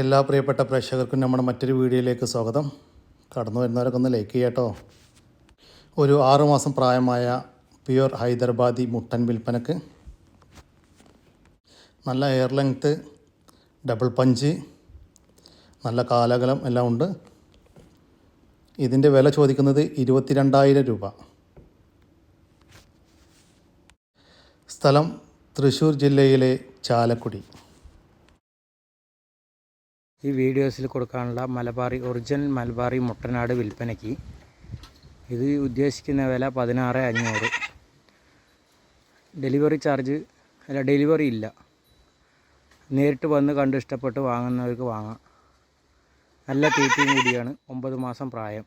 എല്ലാ പ്രിയപ്പെട്ട പ്രേക്ഷകർക്കും നമ്മുടെ മറ്റൊരു വീഡിയോയിലേക്ക് സ്വാഗതം. കടന്നു വരുന്നവരൊക്കെ ഒന്ന് ലൈക്ക് ചെയ്യട്ടോ. ഒരു ആറുമാസം പ്രായമായ പ്യുവർ ഹൈദരാബാദി മുട്ടൻ വിൽപ്പനക്ക് നല്ല എയർ ലെങ്ത്ത് ഡബിൾ പഞ്ച് നല്ല കാലകലം എല്ലാം ഉണ്ട്. ഇതിന്റെ വില ചോദിക്കുന്നത് ഇരുപത്തിരണ്ടായിരം രൂപ. സ്ഥലം തൃശ്ശൂർ ജില്ലയിലെ ചാലക്കുടി. ഈ വീഡിയോസിൽ കൊടുക്കാനുള്ള മലബാറി ഒറിജിനൽ മലബാറി മുട്ടനാട് വിൽപ്പനയ്ക്ക്. ഇത് ഉദ്ദേശിക്കുന്ന വില പതിനാറ് അഞ്ഞൂറ്. ഡെലിവറി ചാർജ് അല്ല ഡെലിവറി ഇല്ല. നേരിട്ട് വന്ന് കണ്ട് ഇഷ്ടപ്പെട്ട് വാങ്ങുന്നവർക്ക് വാങ്ങാം. നല്ല തീറ്റയും കൂടിയാണ് ഒമ്പത് മാസം പ്രായം.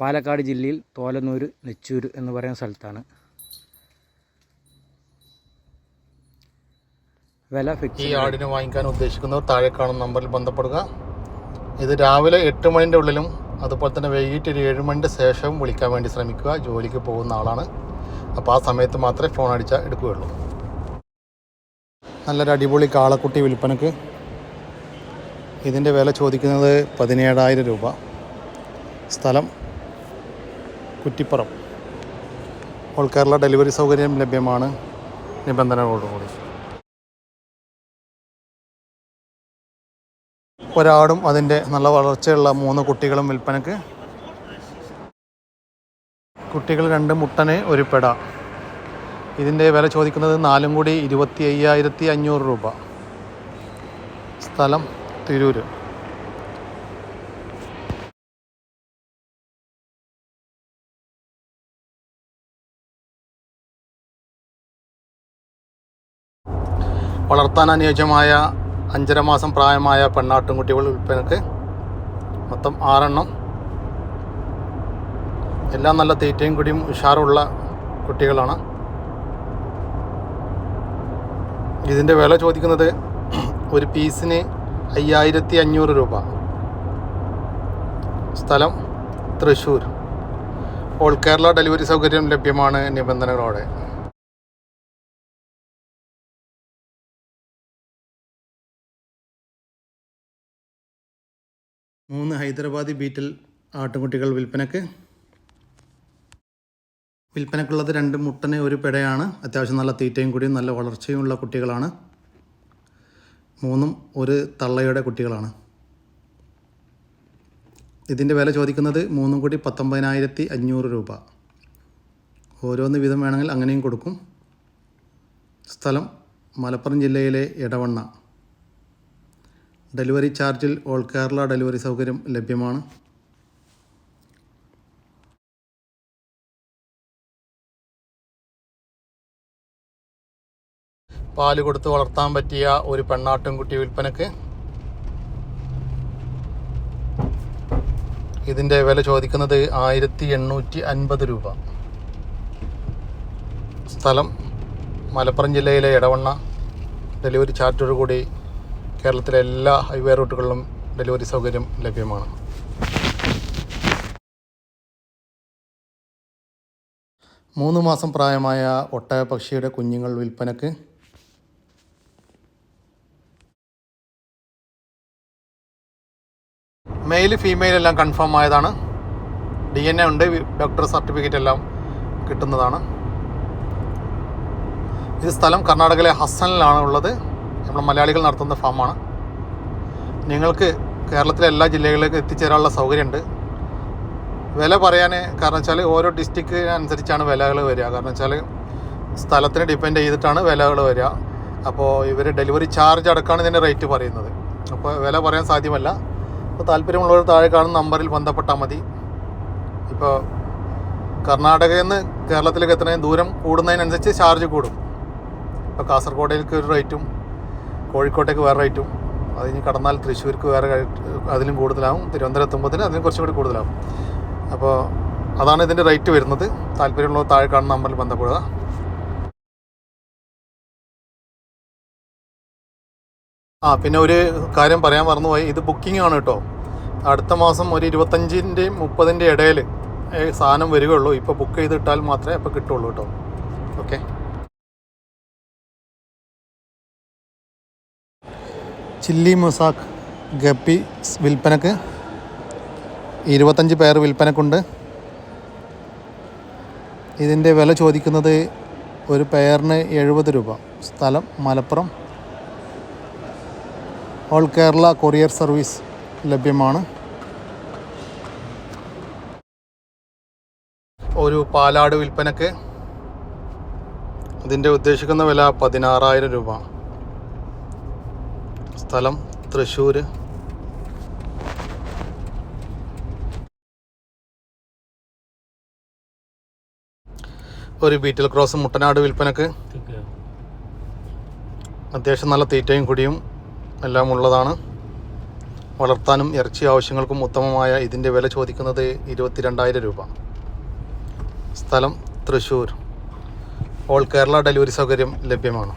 പാലക്കാട് ജില്ലയിൽ തോലന്നൂർ നെച്ചൂർ എന്ന് പറയുന്ന സ്ഥലത്താണ്. വില ഫിക്സ് ഈ ആടിന് വാങ്ങിക്കാൻ ഉദ്ദേശിക്കുന്നവർ താഴെ കാണുന്ന നമ്പറിൽ ബന്ധപ്പെടുക. ഇത് രാവിലെ എട്ട് മണിന്റെ ഉള്ളിലും അതുപോലെ തന്നെ വൈകിട്ട് ഒരു ഏഴ് മണിന്റെ ശേഷവും വിളിക്കാൻ വേണ്ടി ശ്രമിക്കുക. ജോലിക്ക് പോകുന്ന ആളാണ്. അപ്പോൾ ആ സമയത്ത് മാത്രമേ ഫോൺ അടിച്ചാൽ എടുക്കുകയുള്ളൂ. നല്ലൊരു അടിപൊളി കാളക്കുട്ടി വിൽപ്പനക്ക്. ഇതിന്റെ വില ചോദിക്കുന്നത് പതിനേഴായിരം രൂപ. സ്ഥലം കുറ്റിപ്പുറം. ഓൾ കേരള ഡെലിവറി സൗകര്യം ലഭ്യമാണ്. നിബന്ധനകളോടുകൂടി. ഒരാടും അതിന്റെ നല്ല വളർച്ചയുള്ള മൂന്ന് കുട്ടികളും വിൽപ്പനക്ക്. കുട്ടികൾ രണ്ട് മുട്ടന് ഒരു പെട. ഇതിന്റെ വില ചോദിക്കുന്നത് നാലും കൂടി ഇരുപത്തി അയ്യായിരത്തി അഞ്ഞൂറ് രൂപ. സ്ഥലം തിരൂര്. വളർത്താൻ അനുയോജ്യമായ അഞ്ചര മാസം പ്രായമായ പെണ്ണാട്ടുംകുട്ടികൾ വിൽപ്പനക്ക് മൊത്തം ആറെണ്ണം. എല്ലാം നല്ല തീറ്റയും കുടിയും ഉഷാറുള്ള കുട്ടികളാണ്. ഇതിന്റെ വില ചോദിക്കുന്നത് ഒരു പീസിന് അയ്യായിരത്തി അഞ്ഞൂറ് രൂപ. സ്ഥലം തൃശ്ശൂർ. ഓൾ കേരള ഡെലിവറി സൗകര്യം ലഭ്യമാണ് നിബന്ധനകളോടെ. മൂന്ന് ഹൈദരാബാദി ബീറ്റൽ ആട്ടുകുട്ടികൾ വിൽപ്പനക്ക്. വിൽപ്പനക്കുള്ളത് രണ്ട് മുട്ടന് ഒരു പെടയാണ്. അത്യാവശ്യം നല്ല തീറ്റയും കൂടിയും നല്ല വളർച്ചയുമുള്ള കുട്ടികളാണ്. മൂന്നും ഒരു തള്ളയുടെ കുട്ടികളാണ്. ഇതിന്റെ വില ചോദിക്കുന്നത് മൂന്നും കൂടി പത്തൊമ്പതിനായിരത്തി അഞ്ഞൂറ് രൂപ. ഓരോന്ന് വീതം വേണമെങ്കിൽ അങ്ങനെയും കൊടുക്കും. സ്ഥലം മലപ്പുറം ജില്ലയിലെ ഇടവണ്ണ ഡെലിവറി ചാർജിൽ ഓൾ കേരള ഡെലിവറി സൗകര്യം ലഭ്യമാണ്. പാൽ കൊടുത്ത് വളർത്താൻ പറ്റിയ ഒരു പെണ്ണാട്ടുംകുട്ടി വിൽപ്പനക്ക്. ഇതിന്റെ വില ചോദിക്കുന്നത് ആയിരത്തി എണ്ണൂറ്റി അൻപത് രൂപ. സ്ഥലം മലപ്പുറം ജില്ലയിലെ ഇടവണ്ണ ഡെലിവറി ചാർജോടുകൂടി കേരളത്തിലെ എല്ലാ ഹൈവേ റൂട്ടുകളിലും ഡെലിവറി സൗകര്യം ലഭ്യമാണ്. മൂന്ന് മാസം പ്രായമായ ഒട്ടയ പക്ഷിയുടെ കുഞ്ഞുങ്ങൾ വിൽപ്പനക്ക് മെയിൽ ഫീമെയിൽ എല്ലാം കൺഫേം ആയതാണ്. ഡി എൻ എ ഉണ്ട് ഡോക്ടർ സർട്ടിഫിക്കറ്റ് എല്ലാം കിട്ടുന്നതാണ്. ഇത് സ്ഥലം കർണാടകയിലെ ഹസ്സനിലാണ് ഉള്ളത്. നമ്മൾ മലയാളികൾ നടത്തുന്ന ഫാമാണ്. നിങ്ങൾക്ക് കേരളത്തിലെ എല്ലാ ജില്ലകളിലേക്കും എത്തിച്ചേരാനുള്ള സൗകര്യമുണ്ട്. വില പറയാൻ കാരണം വെച്ചാൽ ഓരോ ഡിസ്ട്രിക്റ്റ് അനുസരിച്ചാണ് വിലകൾ വരിക. കാരണം വെച്ചാൽ സ്ഥലത്തിന് ഡിപ്പെൻഡ് ചെയ്തിട്ടാണ് വിലകൾ വരിക. അപ്പോൾ ഇവർ ഡെലിവറി ചാർജ് അടക്കമാണ് ഇതിന്റെ റേറ്റ് പറയുന്നത്. അപ്പോൾ വില പറയാൻ സാധ്യമല്ല. അപ്പോൾ താല്പര്യമുള്ളവർ താഴെ കാണുന്ന നമ്പറിൽ ബന്ധപ്പെട്ടാൽ മതി. ഇപ്പോൾ കർണാടകയിൽ നിന്ന് കേരളത്തിലേക്ക് എത്തുന്നതിന് ദൂരം കൂടുന്നതിനനുസരിച്ച് ചാർജ് കൂടും. ഇപ്പോൾ കാസർഗോഡേക്ക് ഒരു റേറ്റും കോഴിക്കോട്ടേക്ക് വേറെ റേറ്റും. അത് ഇനി കടന്നാൽ തൃശ്ശൂർക്ക് വേറെ അതിലും കൂടുതലാവും. തിരുവനന്തപുരം എത്തുമ്പോൾ അതിലും കുറച്ചും കൂടി കൂടുതലാവും. അപ്പോൾ അതാണ് ഇതിന്റെ റേറ്റ് വരുന്നത്. താല്പര്യമുള്ളവർ താഴെ കാണുന്ന നമ്പറിൽ ബന്ധപ്പെടുക. ആ പിന്നെ ഒരു കാര്യം പറയാൻ മറന്നുപോയി. ഇത് ബുക്കിംഗ് ആണ് കേട്ടോ. അടുത്ത മാസം ഒരു ഇരുപത്തഞ്ചിന്റെയും മുപ്പതിന്റെ ഇടയിൽ സാധനം വരികയുള്ളൂ. ഇപ്പോൾ ബുക്ക് ചെയ്തിട്ടാൽ മാത്രമേ അപ്പോൾ കിട്ടുള്ളൂ കേട്ടോ. ഓക്കെ ചില്ലി മൊസാക്ക് ഗപ്പി വിൽപ്പനക്ക് ഇരുപത്തഞ്ച് പേർ വിൽപ്പനക്കുണ്ട്. ഇതിന്റെ വില ചോദിക്കുന്നത് ഒരു പെയറിന് എഴുപത് രൂപ. സ്ഥലം Malappuram. All Kerala courier service ലഭ്യമാണ്. ഒരു പാലാട് വിൽപ്പനക്ക് ഇതിന്റെ ഉദ്ദേശിക്കുന്ന വില പതിനാറായിരം രൂപ. സ്ഥലം തൃശ്ശൂർ ഒരു ബീറ്റിൽ ക്രോസ് മുട്ടനാട് വിൽപ്പനക്ക്. അത്യാവശ്യം നല്ല തീറ്റയും കുടിയും എല്ലാം ഉള്ളതാണ്. വളർത്താനും ഇറച്ചി ആവശ്യങ്ങൾക്കും ഉത്തമമായ ഇതിന്റെ വില ചോദിക്കുന്നത് ഇരുപത്തിരണ്ടായിരം രൂപ. സ്ഥലം തൃശ്ശൂർ. ഓൾ കേരള ഡെലിവറി സൗകര്യം ലഭ്യമാണ്.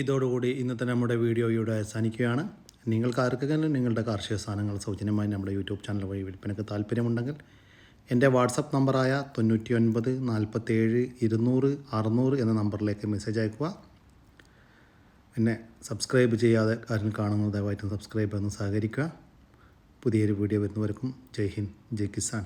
ഇതോടുകൂടി ഇന്നത്തെ നമ്മുടെ വീഡിയോ ഇവിടെ അവസാനിക്കുകയാണ്. നിങ്ങൾക്ക് ആർക്കെങ്കിലും നിങ്ങളുടെ കാർഷിക സാധനങ്ങൾ സൗജന്യമായി നമ്മുടെ യൂട്യൂബ് ചാനൽ വഴി വിൽപ്പനയ്ക്ക് താല്പര്യമുണ്ടെങ്കിൽ എന്റെ വാട്സപ്പ് നമ്പറായ തൊണ്ണൂറ്റി ഒൻപത് നാൽപ്പത്തേഴ് ഇരുന്നൂറ് അറുന്നൂറ് എന്ന നമ്പറിലേക്ക് മെസ്സേജ് അയക്കുക പിന്നെ സബ്സ്ക്രൈബ് ചെയ്യാതെ കാര്യം കാണുന്നത് ദയവായിട്ടും സബ്സ്ക്രൈബ് എന്ന് സഹകരിക്കുക. പുതിയൊരു വീഡിയോ വരുന്നവർക്കും ജയ് ഹിന്ദ് ജയ് കിസാൻ.